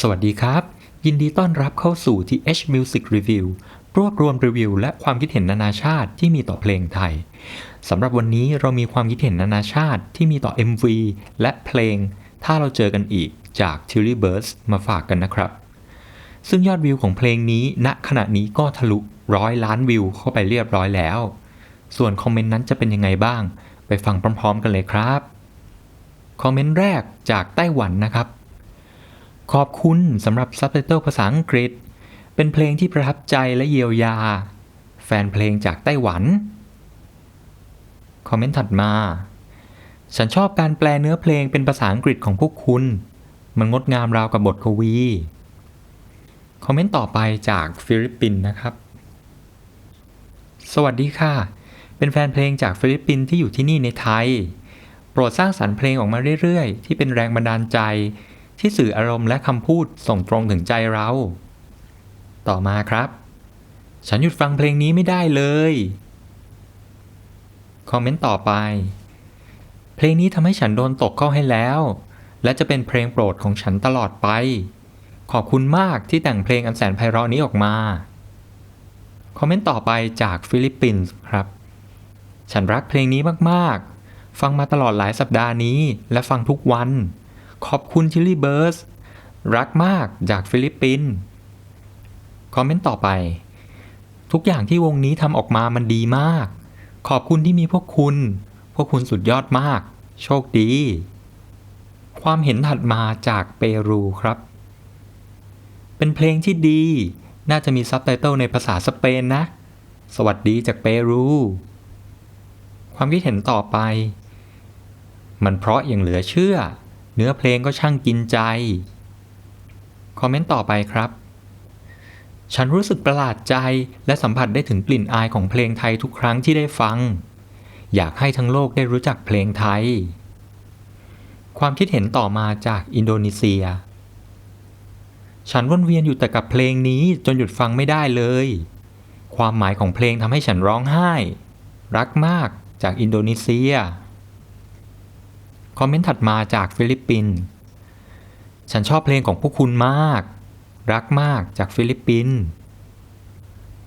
สวัสดีครับ ยินดีต้อนรับเข้าสู่ TH Music Review รวบรวมรีวิวและความคิดเห็นนานาชาติที่มีต่อเพลงไทยสำหรับวันนี้เรามีความคิดเห็นนานาชาติที่มีต่อ MV และเพลง ถ้าเราเจอกันอีกจาก t i l l y Birds มาฝากกันนะครับ ซึ่งยอดวิวของเพลงนี้ณขณะนี้ก็ทะลุร้อยล้านวิวเข้าไปเรียบร้อยแล้ว ส่วนคอมเมนต์นั้นจะเป็นยังไงบ้าง ไปฟังพร้อม ๆ กันเลยครับ คอมเมนต์แรกจากไต้หวันนะครับ ขอบคุณสำหรับซับไตเติลภาษาอังกฤษ เป็นเพลงที่ประทับใจและเยียวยา แฟนเพลงจากไต้หวัน คอมเมนต์ถัดมา ฉันชอบการแปลเนื้อเพลงเป็นภาษาอังกฤษของพวกคุณ มันงดงามราวกับบทกวี คอมเมนต์ต่อไปจากฟิลิปปินส์นะครับ สวัสดีค่ะ เป็นแฟนเพลงจากฟิลิปปินส์ที่อยู่ที่นี่ในไทย โปรดสร้างสรรค์เพลงออกมาเรื่อยๆ ที่เป็นแรงบันดาลใจ ที่สื่ออารมณ์และคำพูดส่งตรงถึงใจเรา ต่อมาครับ ฉันหยุดฟังเพลงนี้ไม่ได้เลย คอมเมนต์ต่อไป เพลงนี้ทำให้ฉันโดนตกเข้าให้แล้ว และจะเป็นเพลงโปรดของฉันตลอดไป ขอบคุณมากที่แต่งเพลงอันแสนไพเราะนี้ออกมา คอมเมนต์ต่อไปจากฟิลิปปินส์ครับ ฉันรักเพลงนี้มากๆ ฟังมาตลอดหลายสัปดาห์นี้ และฟังทุกวัน ขอบคุณชิลลี่เบิร์สรักมากจากฟิลิปปินส์คอมเมนต์ต่อไป ทุกอย่างที่วงนี้ทำออกมามันดีมาก ขอบคุณที่มีพวกคุณ พวกคุณสุดยอดมาก โชคดี ความเห็นถัดมาจากเปรูครับ เป็นเพลงที่ดี น่าจะมีซับไตเติลในภาษาสเปนนะ สวัสดีจากเปรู ความคิดเห็นต่อไป มันเพราะอย่างเหลือเชื่อ เนื้อเพลงก็ช่างกินใจ คอมเมนต์ต่อไปครับ ฉันรู้สึกประหลาดใจและสัมผัสได้ถึงกลิ่นอายของเพลงไทยทุกครั้งที่ได้ฟัง อยากให้ทั้งโลกได้รู้จักเพลงไทย ความคิดเห็นต่อมาจากอินโดนีเซีย ฉันวนเวียนอยู่แต่กับเพลงนี้จนหยุดฟังไม่ได้เลย ความหมายของเพลงทำให้ฉันร้องไห้ รักมากจากอินโดนีเซีย คอมเมนต์ถัดมาจากฟิลิปปินส์ฉันชอบเพลงของพวกคุณมาก รักมากจากฟิลิปปินส์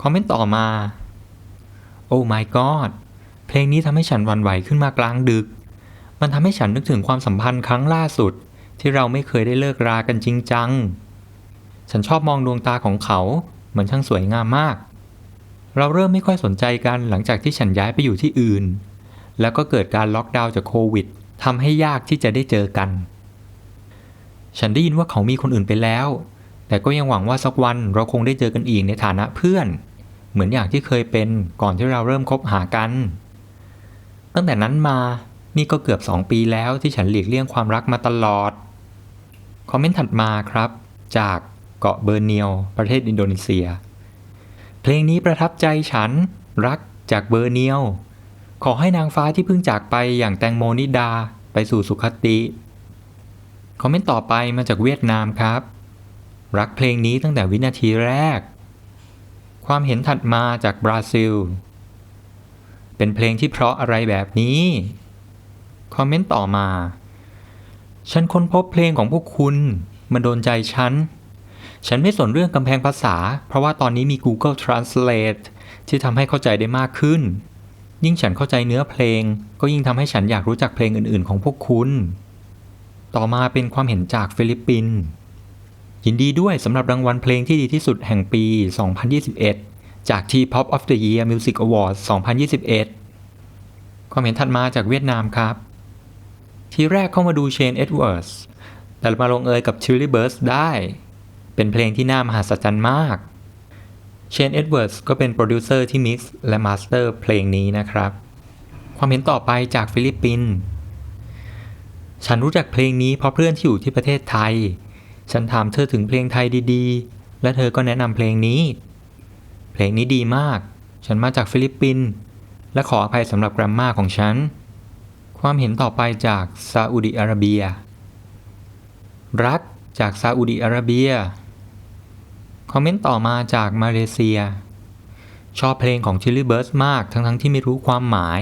คอมเมนต์ต่อมา โอ้ my god เพลงนี้ทำให้ฉันวันไหวขึ้นมากลางดึก มันทำให้ฉันนึกถึงความสัมพันธ์ครั้งล่าสุด ที่เราไม่เคยได้เลิกรากันจริงจัง ฉันชอบมองดวงตาของเขา มันช่างสวยงามมาก เราเริ่มไม่ค่อยสนใจกันหลังจากที่ฉันย้ายไปอยู่ที่อื่น แล้วก็เกิดการล็อกดาวน์จากโควิด ทำให้ยากที่จะได้เจอกัน ฉันได้ยินว่าเขามีคนอื่นไปแล้ว แต่ก็ยังหวังว่าสักวันเราคงได้เจอกันอีกในฐานะเพื่อน เหมือนอย่างที่เคยเป็นก่อนที่เราเริ่มคบหากัน ตั้งแต่นั้นมานี่ก็เกือบ 2 ปีแล้วที่ฉันหลีกเลี่ยงความรักมาตลอด คอมเมนต์ถัดมาครับ จากเกาะเบอร์เนียว ประเทศอินโดนีเซีย เพลงนี้ประทับใจฉัน รักจากเบอร์เนียว ขอให้นางฟ้าที่เพิ่งจากไปอย่างแตงโมนิดาไปสู่สุคติ คอมเมนต์ต่อไปมาจากเวียดนามครับ รักเพลงนี้ตั้งแต่วินาทีแรก ความเห็นถัดมาจากบราซิล เป็นเพลงที่เพราะอะไรแบบนี้ คอมเมนต์ต่อมา ฉันค้นพบเพลงของพวกคุณ มันโดนใจฉัน ฉันไม่สนเรื่องกำแพงภาษา เพราะว่าตอนนี้มี Google Translate ที่ทำให้เข้าใจได้มากขึ้น ยิ่งฉันเข้าใจเนื้อเพลง ก็ยิ่งทำให้ฉันอยากรู้จักเพลงอื่นๆ ของพวกคุณ ต่อมาเป็นความเห็นจากฟิลิปปินส์ยินดีด้วยสำหรับรางวัลเพลงที่ดีที่สุดแห่งปี 2021 จาก T-Pop of the Year Music Awards 2021 ความเห็นถัดมาจากเวียดนามครับ ทีแรกเข้ามาดูเชนเอ็ดเวิร์สแต่มาลงเอยกับ Chili Birds ได้ เป็นเพลงที่น่ามหัศจรรย์มาก เชนเอ็ดเวิร์สก็เป็นโปรดิวเซอร์ที่มิกซ์และมาสเตอร์เพลงนี้นะครับ ความเห็นต่อไปจากฟิลิปปินส์ฉันรู้จักเพลงนี้เพราะเพื่อนที่อยู่ที่ประเทศไทย ฉันถามเธอถึงเพลงไทยดีๆ และเธอก็แนะนำเพลงนี้ เพลงนี้ดีมาก ฉันมาจากฟิลิปปินส์และขออภัยสำหรับกราฟมาของฉัน ความเห็นต่อไปจากซาอุดิอาระเบีย รักจากซาอุดิอาระเบีย คอมเมนต์ต่อมาจากมาเลเซีย ชอบเพลงของ Chili Birds มากทั้งๆทที่ไม่รู้ความหมาย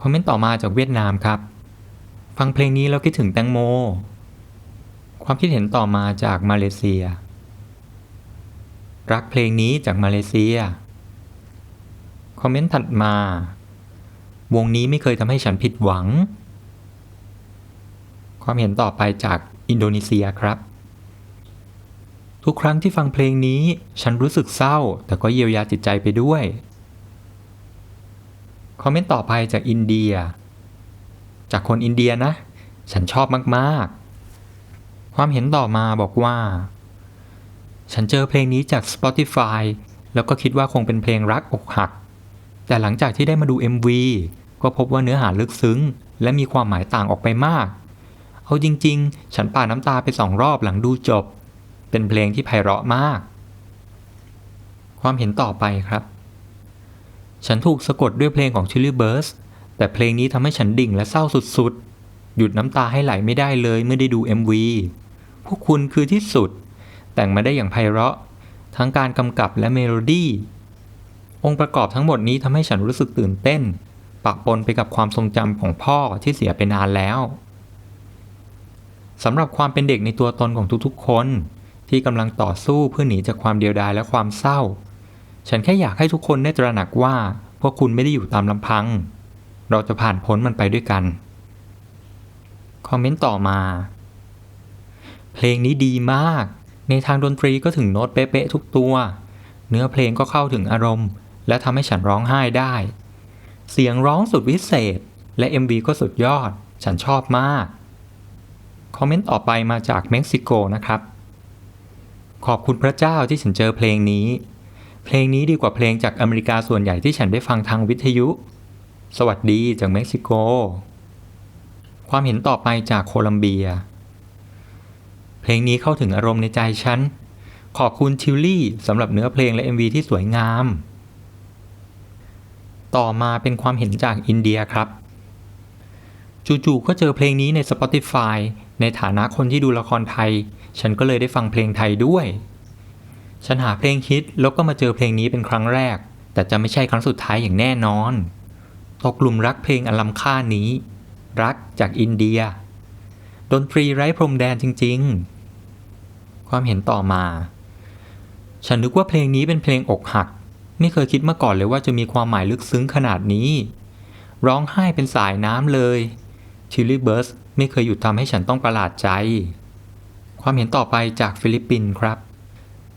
คอมเมนต์ต่อมาจากเวียดนามครับ ฟังเพลงนี้แล้วคิดถึงแตงโม ความคิดเห็นต่อมาจากมาเลเซีย รักเพลงนี้จากมาเลเซีย คอมเมนต์ถัดมา วงนี้ไม่เคยทำให้ฉันผิดหวัง ความเห็นต่อไปจากอินโดนีเซียครับ ทุกครั้งที่ฟังเพลงนี้ ฉันรู้สึกเศร้า แต่ก็เยียวยาจิตใจไปด้วย คอมเมนต์ต่อไปจากอินเดีย จากคนอินเดียนะ ฉันชอบมากๆ ความเห็นต่อมาบอกว่า ฉันเจอเพลงนี้จาก Spotify แล้วก็คิดว่าคงเป็นเพลงรักอกหัก แต่หลังจากที่ได้มาดู MV ก็พบว่าเนื้อหาลึกซึ้ง และมีความหมายต่างออกไปมาก เอาจริง ๆ ฉันป่าน้ำตาไปสองรอบหลังดูจบ เป็นเพลงที่ไพเราะมาก ความเห็นต่อไปครับ ฉันถูกสะกดด้วยเพลงของ Chili Burst แต่เพลงนี้ทำให้ฉันดิ่งและเศร้าสุดๆ หยุดน้ำตาให้ไหลไม่ได้เลยเมื่อได้ดู MV พวกคุณคือที่สุด แต่งมาได้อย่างไพเราะ ทั้งการกำกับและเมโลดี้องค์ประกอบทั้งหมดนี้ทำให้ฉันรู้สึกตื่นเต้นปะปนไปกับความทรงจำของพ่อที่เสียไปนานแล้วสำหรับความเป็นเด็กในตัวตนของทุกๆ คน ที่กำลังต่อสู้เพื่อหนีจากความเดียวดายและความเศร้า ฉันแค่อยากให้ทุกคนได้ตระหนักว่า พวกคุณไม่ได้อยู่ตามลำพัง เราจะผ่านพ้นมันไปด้วยกัน คอมเมนต์ต่อมา เพลงนี้ดีมาก ในทางดนตรีก็ถึงโน้ตเป๊ะๆทุกตัว เนื้อเพลงก็เข้าถึงอารมณ์ และทำให้ฉันร้องไห้ได้ เสียงร้องสุดวิเศษ และ MV ก็สุดยอด ฉันชอบมาก คอมเมนต์ต่อไปมาจากเม็กซิโกนะครับ ขอบคุณพระเจ้าที่ฉันเจอเพลงนี้ เพลงนี้ดีกว่าเพลงจากอเมริกาส่วนใหญ่ที่ฉันได้ฟังทางวิทยุ สวัสดีจากเม็กซิโก ความเห็นต่อไปจากโคลัมเบีย เพลงนี้เข้าถึงอารมณ์ในใจฉัน ขอบคุณทิวลี่สำหรับเนื้อเพลงและ MV ที่สวยงาม ต่อมาเป็นความเห็นจากอินเดียครับ จู่ๆก็เจอเพลงนี้ใน Spotify ในฐานะคนที่ดูละครไทย ฉันก็เลยได้ฟังเพลงไทยด้วย ฉันหาเพลงฮิตแล้วก็มาเจอเพลงนี้เป็นครั้งแรก แต่จะไม่ใช่ครั้งสุดท้ายอย่างแน่นอน ตกกลุ่มรักเพลงอล้ำค่านี้ รักจากอินเดีย ดนตรีไร้พรมแดนจริง ๆ ความเห็นต่อมา ฉันนึกว่าเพลงนี้เป็นเพลงอกหัก ไม่เคยคิดมาก่อนเลยว่าจะมีความหมายลึกซึ้งขนาดนี้ ร้องไห้เป็นสายน้ำเลย ชิลลี่เบิร์สไม่เคยหยุดทำให้ฉันต้องประหลาดใจ ความเห็นต่อไปจากฟิลิปปินส์ครับ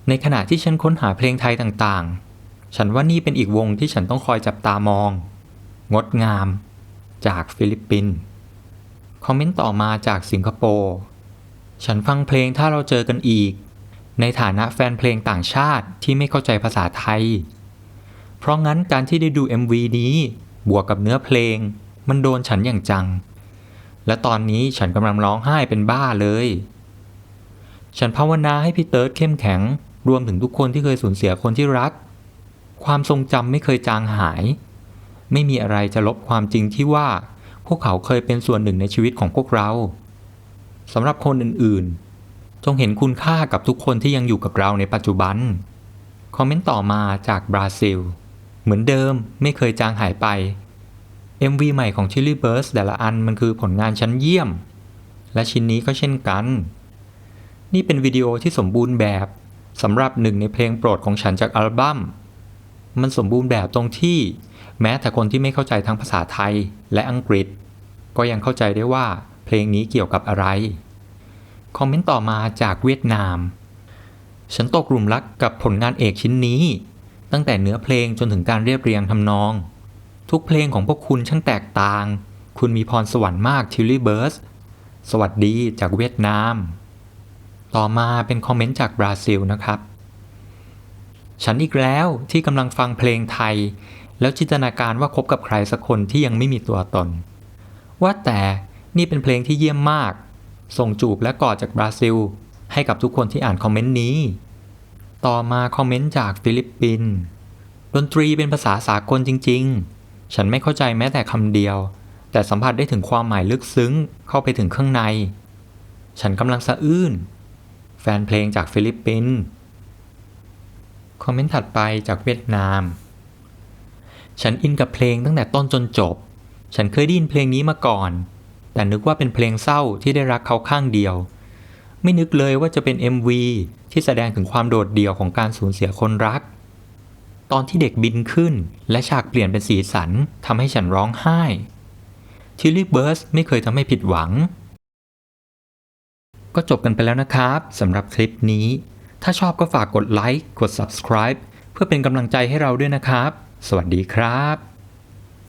ในขณะที่ฉันค้นหาเพลงไทยต่างๆ ฉันว่านี่เป็นอีกวงที่ฉันต้องคอยจับตามอง งดงาม จากฟิลิปปินส์คอมเมนต์ต่อมาจากสิงคโปร์ฉันฟังเพลงถ้าเราเจอกันอีก ในฐานะแฟนเพลงต่างชาติที่ไม่เข้าใจภาษาไทย เพราะงั้นการที่ได้ดู MV นี้ บวกกับเนื้อเพลง มันโดนฉันอย่างจัง และตอนนี้ฉันกำลังร้องไห้เป็นบ้าเลย ฉันภาวนาให้พี่เติร์ดเข้มแข็ง รวมถึงทุกคนที่เคยสูญเสียคนที่รัก ความทรงจำไม่เคยจางหาย ไม่มีอะไรจะลบความจริงที่ว่า พวกเขาเคยเป็นส่วนหนึ่งในชีวิตของพวกเราสำหรับคนอื่นๆ จงเห็นคุณค่ากับทุกคนที่ยังอยู่กับเราในปัจจุบัน คอมเมนต์ต่อมาจากบราซิล เหมือนเดิมไม่เคยจางหายไป MV ใหม่ของ Chili Burst แต่ละอันมันคือผลงานชั้นเยี่ยม และชิ้นนี้ก็เช่นกัน นี่เป็นวิดีโอที่สมบูรณ์แบบสำหรับหนึ่งในเพลงโปรดของฉันจากอัลบั้ม มันสมบูรณ์แบบตรงที่ แม้แต่คนที่ไม่เข้าใจทั้งภาษาไทยและอังกฤษ ก็ยังเข้าใจได้ว่าเพลงนี้เกี่ยวกับอะไร คอมเมนต์ต่อมาจากเวียดนาม ฉันตกกลุ่มรักกับผลงานเอกชิ้นนี้ ตั้งแต่เนื้อเพลงจนถึงการเรียบเรียงทำนอง ทุกเพลงของพวกคุณช่างแตกต่าง คุณมีพรสวรรค์มากทิลลี่เบิร์สสวัสดีจากเวียดนาม ต่อมาเป็นคอมเมนต์จากบราซิลนะครับ ฉันอีกแล้วที่กำลังฟังเพลงไทย แล้วจินตนาการว่าคบกับใครสักคนที่ยังไม่มีตัวตน ว่าแต่นี่เป็นเพลงที่เยี่ยมมาก ส่งจูบและกอดจากบราซิล ให้กับทุกคนที่อ่านคอมเมนต์นี้ ต่อมาคอมเมนต์จากฟิลิปปินส์ดนตรีเป็นภาษาสากลจริง ๆ ฉันไม่เข้าใจแม้แต่คำเดียว แต่สัมผัสได้ถึงความหมายลึกซึ้งเข้าไปถึงข้างใน ฉันกำลังสะอื้น แฟนเพลงจากฟิลิปปินส์คอมเมนต์ถัดไปจากเวียดนาม ฉันอินกับเพลงตั้งแต่ต้นจนจบ ฉันเคยได้ยินเพลงนี้มาก่อน แต่นึกว่าเป็นเพลงเศร้าที่ได้รักเขาข้างเดียว ไม่นึกเลยว่าจะเป็น MV ที่แสดงถึงความโดดเดี่ยวของการสูญเสียคนรัก ตอนที่เด็กบินขึ้น และฉากเปลี่ยนเป็นสีสันทำให้ฉันร้องไห้ทิลลี่เบิร์สไม่เคยทำให้ผิดหวัง ก็จบกันไปแล้วนะครับสำหรับคลิปนี้ ถ้าชอบก็ฝากกดไลค์กด subscribe เพื่อเป็นกำลังใจให้เราด้วยนะครับ สวัสดีครับ